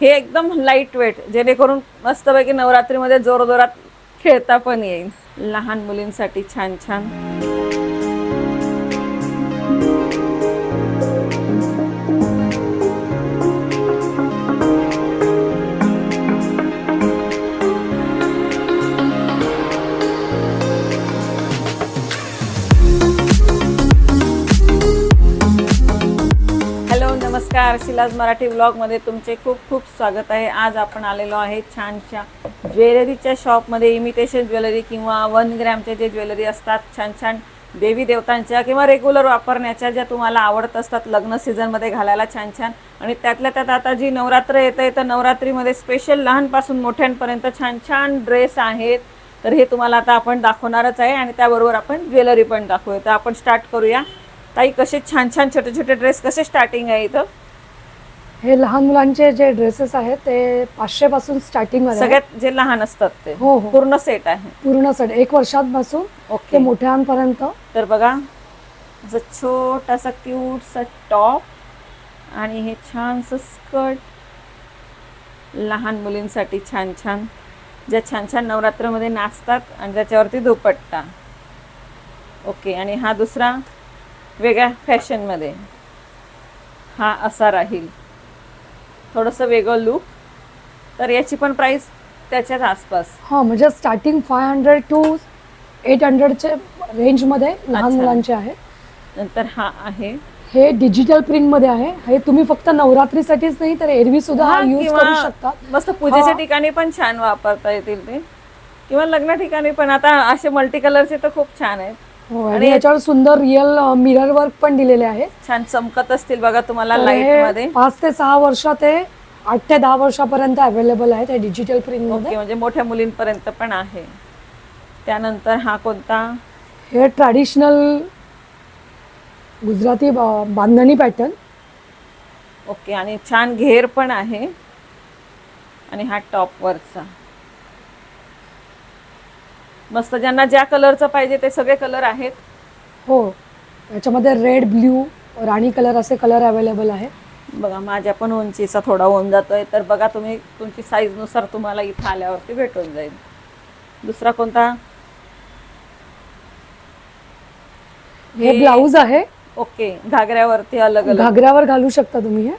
हे एकदम light weight जेणेकरून मस्तपैकी नवरात्रीमध्ये जोरजोरात खेळता पण येईल. लहान मुलींसाठी छान छान. नमस्कार. शिलाज मराठी ब्लॉगमध्ये तुमचे खूप खूप स्वागत आहे. आज आपण आलेलो आहे छानशा ज्वेलरीच्या शॉपमध्ये. इमिटेशन ज्वेलरी किंवा वन ग्रॅमच्या जे ज्वेलरी असतात छान छान देवी देवतांच्या किंवा रेग्युलर वापरण्याच्या ज्या तुम्हाला आवडत असतात लग्न सीझनमध्ये घालायला छान छान. आणि त्यातल्या त्यात आता जी नवरात्र येते तर नवरात्रीमध्ये स्पेशल लहानपासून मोठ्यांपर्यंत छान छान ड्रेस आहेत. तर हे तुम्हाला आता आपण दाखवणारच आहे आणि त्याबरोबर आपण ज्वेलरी पण दाखवूया. तर आपण स्टार्ट करूया. ताई कसे छान छान छोटे छोटे ड्रेस कसे स्टार्टिंग आहे इथं? हे लहान मुलांचे जे ड्रेसेस आहेत ते पाचशे पासून स्टार्टिंग. सगळ्यात जे लहान असतात ते. हो हो. पूर्ण सेट आहे. पूर्ण सेट एक वर्षांपासून ते ओके मोठ्यांपर्यंत. तर बघा असं छोटासा क्यूटसा टॉप आणि हे छानसं स्कर्ट लहान मुलींसाठी छान छान. ज्या छान छान नवरात्रमध्ये नाचतात आणि त्याच्यावरती दुपट्टा. ओके आणि हा दुसरा वेगळ्या फॅशनमध्ये हा असा राहील. थोडंसं वेगळं लुक तर याची पण प्राईस त्याच्याच आसपास. हा म्हणजे starting five hundred to eight हंड्रेडचे रेंजमध्ये लहान. मुलांचे आहेत नंतर हा आहे. हे डिजिटल प्रिंटमध्ये आहे. हे तुम्ही फक्त नवरात्रीसाठीच नाही तर एरवी सुद्धा हा, यूज करू शकता मस्त पूजेच्या. ठिकाणी पण छान वापरता येतील ते. किंवा लग्न ठिकाणी पण. आता असे मल्टी कलरचे तर खूप छान आहेत. आणि याच्यावर सुंदर रिअल मिरर वर्क पण दिलेले आहे. छान चमकत असतील बघा तुम्हाला तर लाइटमध्ये. पाच ते सहा वर्ष ते आठ ते दहा वर्षापर्यंत अवेलेबल आहे ते डिजिटल प्रिंटमध्ये. ओके म्हणजे मोठ्या मुलींपर्यंत पण आहे. त्यानंतर हा कोणता? हे ट्रॅडिशनल गुजराती बांधणी पॅटर्न ओके आणि छान घेर पण आहे. आणि हा टॉप वरचा. मस्त ज्यांना ज्या कलरचं पाहिजे ते सगळे कलर आहेत. हो याच्यामध्ये रेड ब्ल्यू राणी कलर असे कलर अवेलेबल आहे बघा माझ्या पण उंचीचा थोडा होऊन जातोय तर बघा तुम्ही तुमची साईजनुसार तुम्हाला इथं आल्यावरती भेटून जाईल. दुसरा कोणता? हे ब्लाऊज आहे. ओके घागऱ्यावरती अलग अलग घागऱ्यावर घालू शकता तुम्ही हे.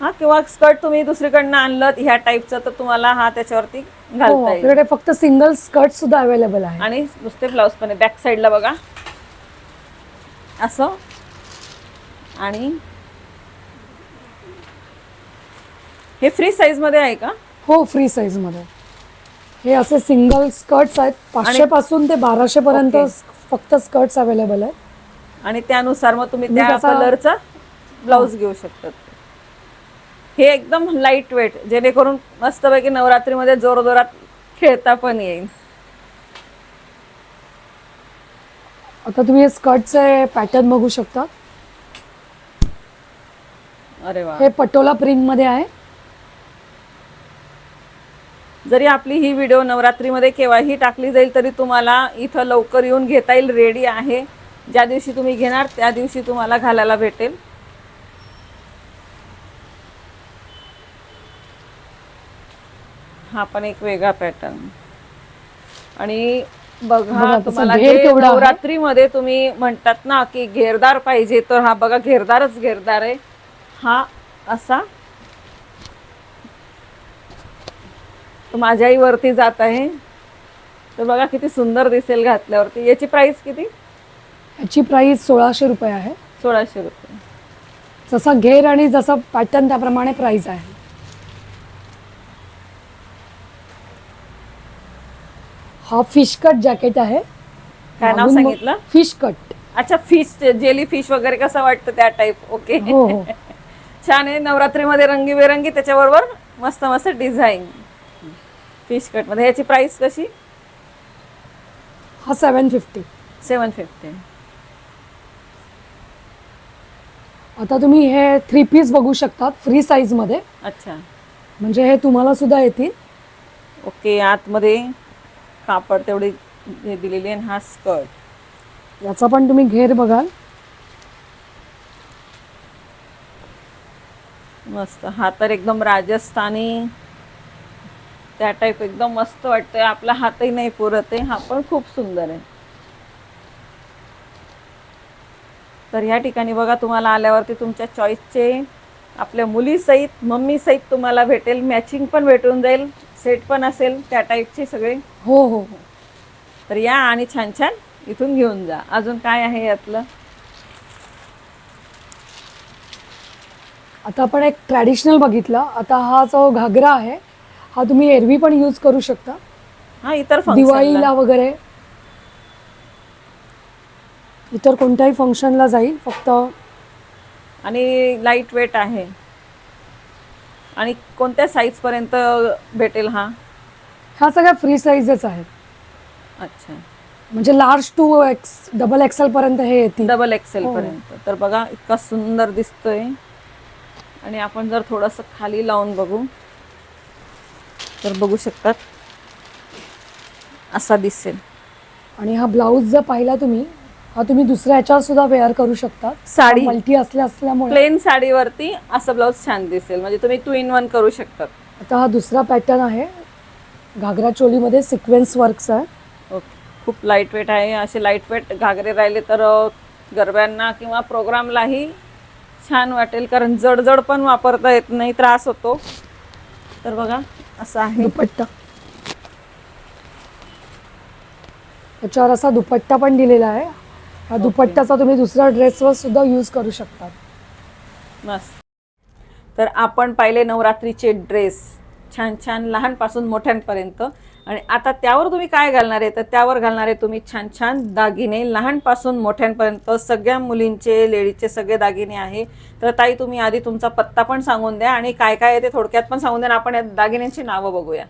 हा किंवा स्कर्ट तुम्ही दुसरीकडनं आणलं ह्या टाईपचं तर तुम्हाला हा त्याच्यावरती हो घालता येईल. आपल्याकडे फक्त सिंगल स्कर्ट सुद्धा अवेलेबल आहे. आणि नुसते ब्लाऊज पण आहे. बॅक साईडला बघा. असं. आणि हे फ्री साईजमध्ये आहे का? हो फ्री साईजमध्ये. हे असे सिंगल स्कर्ट्स आहेत. पाचशे पासून ते बाराशे पर्यंत. फक्त स्कर्ट्स अवेलेबल आहेत. आणि त्यानुसार मग तुम्ही त्या कलरचा ब्लाऊज घेऊ शकतात. हे एकदम लाइट वेट जेणेकरून मस्तपैकी नवरात्रीमध्ये जोरजोरात खेळता पण येईल. आता तुम्ही हे स्कर्टचे पॅटर्न बघू शकता. अरे वा. हे पटोला प्रिंटमध्ये आहे. जरी आपली ही व्हिडिओ नवरात्रीमध्ये केव्हाही टाकली जाईल तरी तुम्हाला इथं लवकर येऊन घेता येईल रेडी आहे. ज्या दिवशी तुम्ही घेणार त्या दिवशी तुम्हाला घालायला भेटेल. हा पण एक वेगळा पॅटर्न आणि बघा तुम्हाला जे. नवरात्रीमध्ये तुम्ही म्हणतात ना की घेरदार पाहिजे तर हा बघा घेरदारच घेरदार आहे. हा असा. तो माझ्याही वरती जात आहे. तर बघा किती सुंदर दिसेल घातल्यावरती. याची प्राइस किती? याची प्राइस सोळाशे रुपये आहे. सोळाशे रुपये. जसा घेर आणि जसा पॅटर्न त्याप्रमाणे प्राइस आहे. हा फिश कट जॅकेट आहे. काय नाव सांगितलं? फिश कट अच्छा फिश जेली फिश वगैरे कसं वाटतं त्या टाईप ओके हो हो. छान आहे. नवरात्रीमध्ये रंगीबेरंगी त्याच्याबरोबर मस्त मस्त डिझाईन फिश कटमध्ये. याची प्राइस कशी? हा सेवन फिफ्टी सेवन फिफ्टी आता तुम्ही हे थ्री पीस बघू शकतात फ्री साईजमध्ये. अच्छा. म्हणजे हे तुम्हाला सुद्धा येतील. ओके आतमध्ये कापड तेवढी हे दिलेली आहे आणि हा स्कर्ट. याचा पण तुम्ही घेर बघाल. मस्त. हा तर एकदम राजस्थानी. त्या टाईप एकदम मस्त वाटतंय. आपला हातही नाही पुरत आहे. हा पण खूप सुंदर आहे. तर ह्या ठिकाणी बघा तुम्हाला आल्यावरती तुमच्या चॉईसचे आपल्या मुलीसहित मम्मीसहित तुम्हाला भेटेल. मॅचिंग पण भेटून जाईल. सेट पण असेल त्या टाईपचे सगळे. हो हो हो. तर या आणि छान छान इथून घेऊन जा. अजून काय आहे यातलं? आता आपण एक ट्रॅडिशनल बघितला. आता हा जो घागरा आहे हा तुम्ही एरवी पण यूज करू शकता. हा इतर. दिवाळीला वगैरे. इतर कोणत्याही फंक्शनला जाईल फक्त आणि लाइट वेट आहे. आणि कोणत्या साईज पर्यंत भेटेल हा? ह्या सगळ्या फ्री साईजेस आहेत. अच्छा. म्हणजे large two X double XL पर्यंत हे येतील. डबल एक्सेल हो. पर्यंत. तर बघा इतका सुंदर दिसतोय. आणि आपण जर थोडस खाली लावून बघू तर बघू शकतात. असा दिसेल. आणि हा ब्लाऊज जर पाहिला तुम्ही हा तुम्ही दुसऱ्या ह्याच्यावर सुद्धा वेअर करू शकता. साडी. मल्टी असल्या असल्यामुळे. प्लेन साडीवरती असं ब्लाऊज छान दिसेल. म्हणजे तुम्ही टू इन वन करू शकतात. आता हा दुसरा पॅटर्न आहे. घागरा चोलीमध्ये सिक्वेन्स वर्क्स आहे. ओके. खूप लाइट वेट आहे. असे लाइट वेट घागरे राहिले तर गरब्यांना किंवा प्रोग्रामलाही छान वाटेल. कारण जड जड पण वापरता येत नाही त्रास होतो. तर बघा असं आहे. दुपट्टा. त्याच्यावर असा दुपट्टा पण दिलेला आहे. हा दुपट्ट्याचा तुम्ही दुसऱ्या ड्रेसवर सुद्धा यूज करू शकता मस्त. तर आपण पाहिले नवरात्रीचे ड्रेस छान छान लहानपासून मोठ्यांपर्यंत. आणि आता त्यावर तुम्ही काय घालणार आहे? तर त्यावर घालणार आहे तुम्ही छान छान दागिने. लहानपासून मोठ्यांपर्यंत सगळ्या मुलींचे लेडीजचे सगळे दागिने आहे. तर ताई तुम्ही आधी तुमचा पत्ता पण सांगून द्या आणि काय काय आहे ते थोडक्यात पण सांगून द्या आपण या दागिन्यांची नावं बघूया.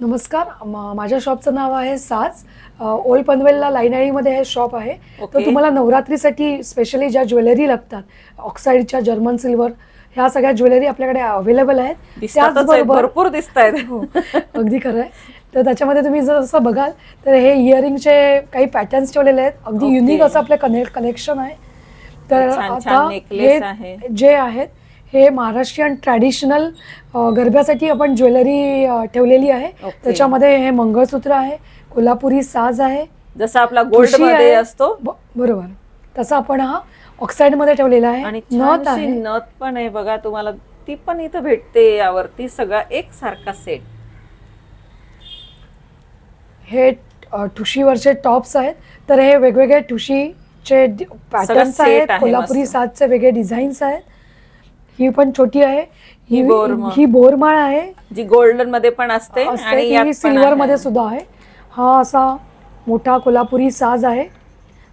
नमस्कार माझ्या शॉपचं नाव आहे साज. ओल्ड पनवेलला लाईनळीमध्ये हे शॉप आहे. तर. तुम्हाला नवरात्रीसाठी स्पेशली ज्या ज्वेलरी लागतात ऑक्साईडच्या जर्मन सिल्वर ह्या सगळ्या ज्वेलरी आपल्याकडे अवेलेबल आहेत. भरपूर दिसत आहेत हो अगदी खरं आहे. तर त्याच्यामध्ये तुम्ही जर असं बघाल तर हे इयरिंगचे काही पॅटर्न्स ठेवलेले आहेत. अगदी. युनिक असं आपलं कने कलेक्शन आहे. तर आता. हे जे आहेत हे महाराष्ट्रीयन ट्रॅडिशनल गरब्यासाठी आपण ज्वेलरी ठेवलेली आहे. त्याच्यामध्ये हे मंगळसूत्र आहे कोल्हापुरी साज आहे. जसं आपला गोल्डमध्ये. असतो. बरोबर. तसा आपण हा ऑक्साईडमध्ये ठेवलेला आहे. आणि नथ आहे. नथ पण आहे बघा तुम्हाला ती पण इथं भेटते यावरती. सगळा एक सारखा सेट हे ठुशीवरचे टॉप्स आहेत. तर हे वेगवेगळे ठुशीचे पॅटर्न्स आहेत. आहे कोल्हापुरी. साजचे वेगळे डिझाईन्स आहेत. ही पण छोटी आहे ही बोरमाळ. ही बोरमाळ आहे जी गोल्डनमध्ये पण असते असते आणि यात ती पण सिल्वर आहे. मध्ये सुद्धा आहे हा असा मोठा कोल्हापुरी साज आहे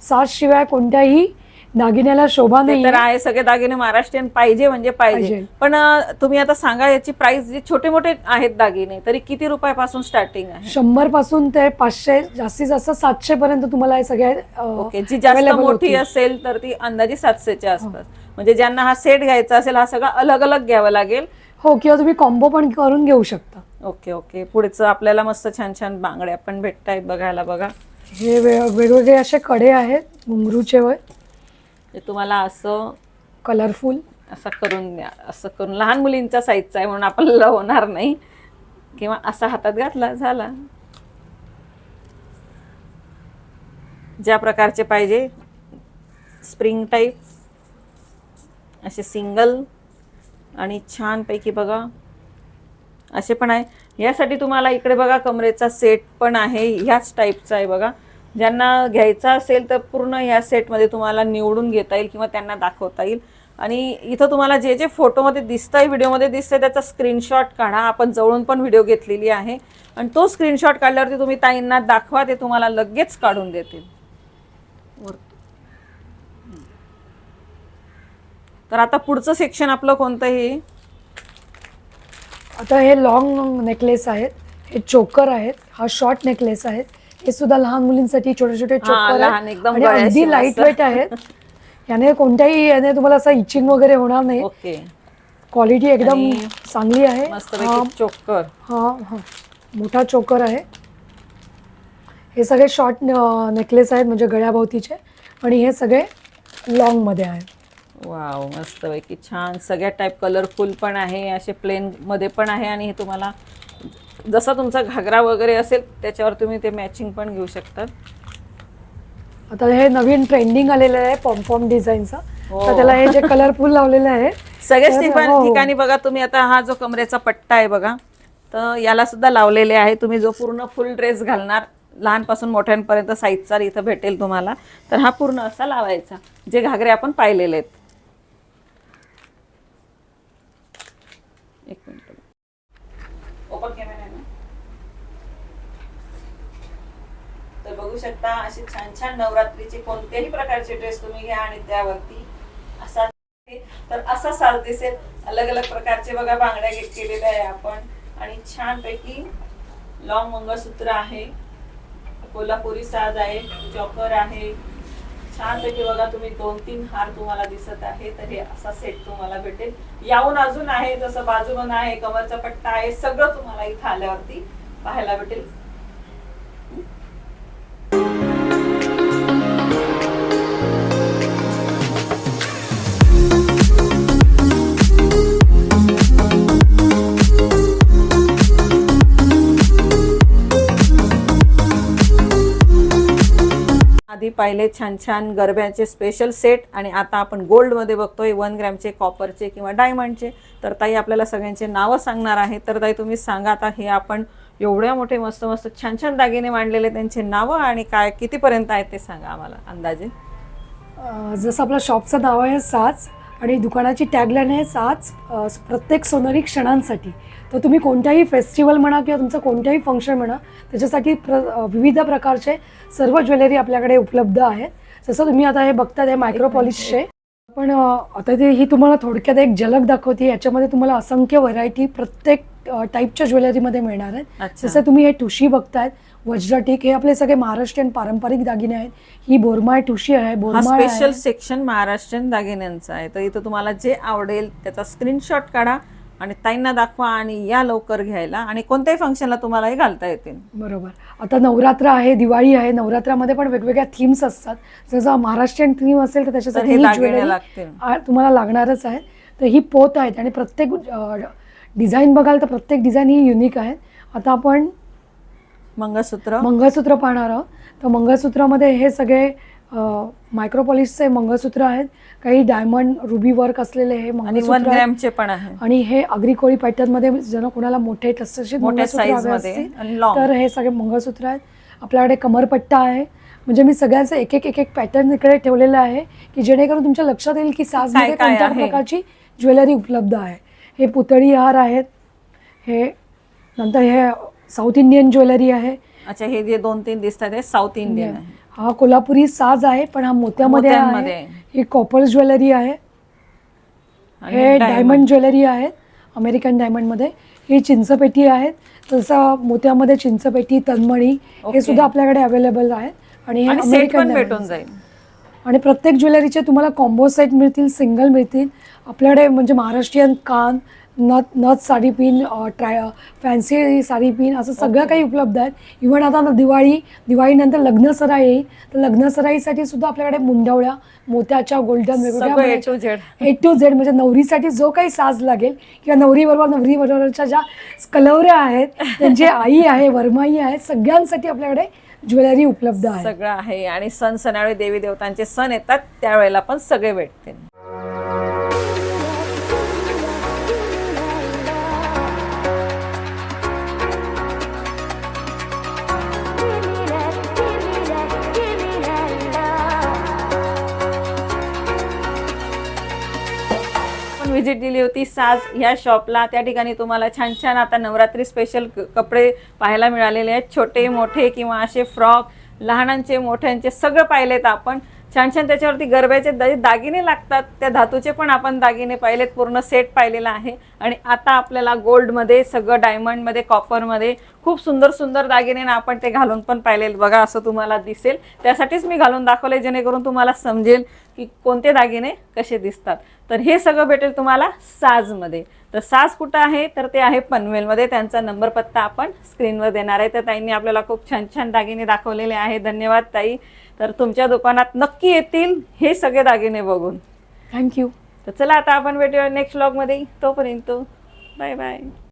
साज शिवाय कोणत्याही दागिन्याला शोभा ते नाही तर आहे सगळे दागिने महाराष्ट्रीयन पाहिजे म्हणजे पाहिजे पाहिजे. पण अं, तुम्ही आता सांगा याची प्राइस जे छोटे मोठे आहेत दागिने तरी किती रुपयापासून स्टार्टिंग आहे शंभरपासून ते पाचशे जास्तीत जास्त सातशे पर्यंत तुम्हाला हे सगळे अ, ओके जी जास्त available मोठी होतील. असेल तर ती अंदाजे सातशेच्या आसपास म्हणजे ज्यांना हा सेट घ्यायचा असेल हा सगळा अलग अलग घ्यावा लागेल. हो किंवा तुम्ही कॉम्बो पण करून घेऊ शकता. Okay okay. पुढचं आपल्याला मस्त छान छान बांगड्या पण भेटतायत बघायला बघा. हे वे- वेगवेगळे असे कडे आहेत घुंगरूचे वय. ते तुम्हाला असं कलरफुल असं करून द्या. असं करून लहान मुलींच्या साईजचा आहे म्हणून आपल्याला होणार नाही. किंवा असा हातात घातला झाला. ज्या प्रकारचे पाहिजे स्प्रिंग टाईप असे सिंगल आणि छानपैकी बघा. असे पण आहे. यासाठी तुम्हाला इकडे बघा कमरेचा सेट पण आहे. ह्याच टाईपचा आहे बघा. ज्यांना घ्यायचा असेल तर पूर्ण ह्या सेटमध्ये तुम्हाला निवडून घेता येईल किंवा त्यांना दाखवता येईल. आणि इथं तुम्हाला जे जे फोटोमध्ये दिसतंय व्हिडिओमध्ये दिसतंय त्याचा स्क्रीनशॉट काढा. आपण जवळून पण व्हिडिओ घेतलेली आहे. आणि तो स्क्रीनशॉट काढल्यावरती तुम्ही ताईंना दाखवा ते तुम्हाला लगेच काढून देतील. तर आता पुढचं सेक्शन आपलं कोणतं हे आता हे लॉंग नेकलेस आहेत हे चोकर आहेत हा शॉर्ट नेकलेस आहेत. हे सुद्धा लहान मुलींसाठी छोटे छोटे चोकर लहान आहेत एकदम आणि गळ्याशी अगदी मस्त. लाइट वेट आहेत. याने कोणत्याही याने तुम्हाला असं इचिंग वगैरे होणार नाही. ओके. क्वालिटी एकदम आणि चांगली आहे. चोकर हा. हा मोठा चोकर आहे. हे सगळे शॉर्ट नेकलेस आहेत म्हणजे गळ्याभोवतीचे. आणि हे सगळे लॉंगमध्ये आहेत. वाव मस्तपैकी छान. सगळ्या टाईप कलरफुल पण आहे असे प्लेन मध्ये पण आहे आणि हे तुम्हाला जसा तुमचा घागरा वगैरे असेल त्याच्यावर तुम्ही ते मॅचिंग पण घेऊ शकतात आता हे नवीन ट्रेंडिंग आलेलं आहे पॉम्पॉम डिझाईनचं हो. तर त्याला हे जे कलरफुल लावलेलं आहे सगळ्याच ठिकाणी हो. ठिकाणी बघा तुम्ही आता हा जो कमरेचा पट्टा आहे बघा तर याला सुद्धा लावलेले आहे. तुम्ही जो पूर्ण फुल ड्रेस घालणार लहानपासून मोठ्यांपर्यंत साईजचा इथं भेटेल तुम्हाला. तर हा पूर्ण असा लावायचा जे घागरे आपण पाहिलेले आहेत एक मिनिट ओपन कॅमेरा आहे ना तर बघू शकता. असे छान छान नवरात्रीचे कोणत्याही प्रकारचे ड्रेस तुम्ही घ्या आणि त्यावरती असा तर असा साज दिसेल. अलग अलग प्रकारचे बघा बांगड्या घेत केलेल्या आहे आपण. आणि छान पैकी लॉंग मंगळसूत्र आहे. कोल्हापुरी साज आहे. चॉकर आहे. छान पैकी बघा तुम्ही दोन तीन हार तुम्हाला दिसत आहे. तर हे असा सेट तुम्हाला भेटेल. याहून अजून आहे जसं बाजूबन आहे कमरचा पट्टा आहे सगळं तुम्हाला इथं आल्यावरती पाहायला भेटेल. पाहिले छान छान गरब्याचे स्पेशल सेट आणि आता आपण गोल्डमध्ये बघतोय वन ग्रॅमचे कॉपरचे किंवा डायमंडचे तर ताई आपल्याला सगळ्यांचे नावं सांगणार आहे तर ताई तुम्ही सांगा आता हे आपण एवढ्या मोठे मस्त मस्त छान छान दागिने मांडलेले त्यांचे नावं आणि काय कितीपर्यंत आहेत ते सांगा आम्हाला अंदाजे. जसं आपलं शॉपचं नाव आहे साज आणि दुकानाची टॅगलाईन आहे अं, प्रत्येक सोनेरी क्षणांसाठी. तर तुम्ही कोणत्याही फेस्टिवल म्हणा किंवा तुमचं कोणत्याही फंक्शन म्हणा त्याच्यासाठी प्र विविध प्रकारचे सर्व ज्वेलरी आपल्याकडे उपलब्ध आहेत. जसं तुम्ही आता हे बघता हे मायक्रो पॉलिशचे पण आता ते ही तुम्हाला थोडक्यात एक झलक दाखवते याच्यामध्ये तुम्हाला असंख्य व्हरायटी प्रत्येक टाईपच्या ज्वेलरीमध्ये मिळणार आहेत. जसं तुम्ही हे ठुशी बघतायत वज्रटीक हे आपले सगळे महाराष्ट्रीयन पारंपरिक दागिने आहेत. ही बोरमाळ ठुशी आहे हा बोरमाळ स्पेशल सेक्शन महाराष्ट्रीयन दागिन्यांचा आहे. तर इथं तुम्हाला जे आवडेल त्याचा स्क्रीनशॉट काढा. आणि ताईंना दाखवा आणि या लवकर घ्यायला आणि कोणत्याही फंक्शनला तुम्हाला हे घालता येतील. बरोबर. आता नवरात्र आहे दिवाळी आहे नवरात्रामध्ये पण वेगवेगळ्या थीम्स असतात. जसं महाराष्ट्रीयन थीम असेल तर त्याच्यासाठी हे ज्वेलरी लागतील. तुम्हाला लागणारच आहे तर ही पोत आहेत आणि प्रत्येक डिझाईन बघाल तर प्रत्येक डिझाईन ही युनिक आहे. आता आपण मंगळसूत्र. मंगळसूत्र पाहणार आहोत. तर मंगळसूत्रामध्ये हे सगळे मायक्रोपॉलिशचे मंगळसूत्र आहेत. काही डायमंड रुबी वर्क असलेले हे मंगळसूत्र. ग्रॅमचे पण आहे. आणि हे अग्रिकोळी पॅटर्नमध्ये जण कोणाला मोठे मंगळसूत्र हवे असतील, तर हे सगळे मंगळसूत्र आहेत. आपल्याकडे कमरपट्टा आहे. म्हणजे मी सगळ्यांचं एक एक एक एक पॅटर्न इकडे ठेवलेलं आहे की जेणेकरून तुमच्या लक्षात येईल की साजमध्ये कोणत्या? प्रकारची ज्वेलरी उपलब्ध आहे. हे पुतळी हार आहेत. हे नंतर हे साऊथ इंडियन ज्वेलरी आहे. अच्छा हे जे दोन तीन दिसतात हे साऊथ इंडियन आहे. हा कोल्हापुरी साज आहे पण हा मोत्यामध्ये मोत्यांमध्ये आहे. आहे. ही कॉपर ज्वेलरी आहे. आणि हे डायमंड ज्वेलरी आहेत अमेरिकन डायमंडमध्ये ही चिंचपेटी आहेत तसं मोत्यामध्ये चिंचपेटी तन्मणी. हे सुद्धा आपल्याकडे अवेलेबल आहेत आणि हे आणि सेट अमेरिकन पण diamond. भेटून जाईल. आणि प्रत्येक ज्वेलरीचे तुम्हाला कॉम्बो सेट मिळतील सिंगल मिळतील. आपल्याकडे म्हणजे महाराष्ट्रीयन कान नथ नथ sari pin try fancy sari pin असं सगळं काही उपलब्ध आहेत. इव्हन आता ना दिवाळी दिवाळीनंतर लग्नसराई येईल. तर लग्नसराईसाठी सुद्धा आपल्याकडे मुंडवळ्या मोत्याच्या गोल्डन वेगवेगळ्या to Z A to Z म्हणजे नवरीसाठी जो काही साज लागेल किंवा नवरीबरोबर नवरी बरोबरच्या ज्या कलवऱ्या आहेत त्यांची आई आहे वरमाई आहे सगळ्यांसाठी आपल्याकडे ज्वेलरी उपलब्ध आहे. सगळं आहे. आणि सण सणावेळी देवी देवतांचे सण येतात त्यावेळेला पण सगळे भेटतील. व्हिजिट दिली होती. साज ह्या शॉपला त्या ठिकाणी तुम्हाला छान छान आता नवरात्री स्पेशल कपडे पाहायला मिळालेले आहेत. छोटे मोठे किंवा असे फ्रॉक लहानांचे मोठ्यांचे सगळं पाहिलेत आपण. छान छान त्याच्यावरती गरब्याचे दागिने लागतात. त्या धातूचे पण आपण दागिने पाहिलेत. पूर्ण सेट पाहिलेला आहे. आणि आता आपल्याला गोल्डमध्ये सगळं डायमंडमध्ये कॉपरमध्ये खूप सुंदर सुंदर दागिने ना आपण ते घालून पण पाहिले बघा असं तुम्हाला दिसेल. त्यासाठीच मी घालून दाखवले जेणेकरून तुम्हाला समजेल की कोणते दागिने कसे दिसतात. तर हे सगळं भेटेल तुम्हाला साजमध्ये. तर साज कुठं आहे? तर ते आहे पनवेलमध्ये. त्यांचा नंबर पत्ता आपण स्क्रीनवर देणार आहे. तर ताईंनी आपल्याला खूप छान छान दागिने दाखवलेले आहे धन्यवाद ताई. तर तुमच्या दुकानात नक्की येतील हे सगळे दागिने बघून. थँक्यू तर चला आता आपण भेटूया नेक्स्ट व्लॉगमध्ये तोपर्यंत बाय बाय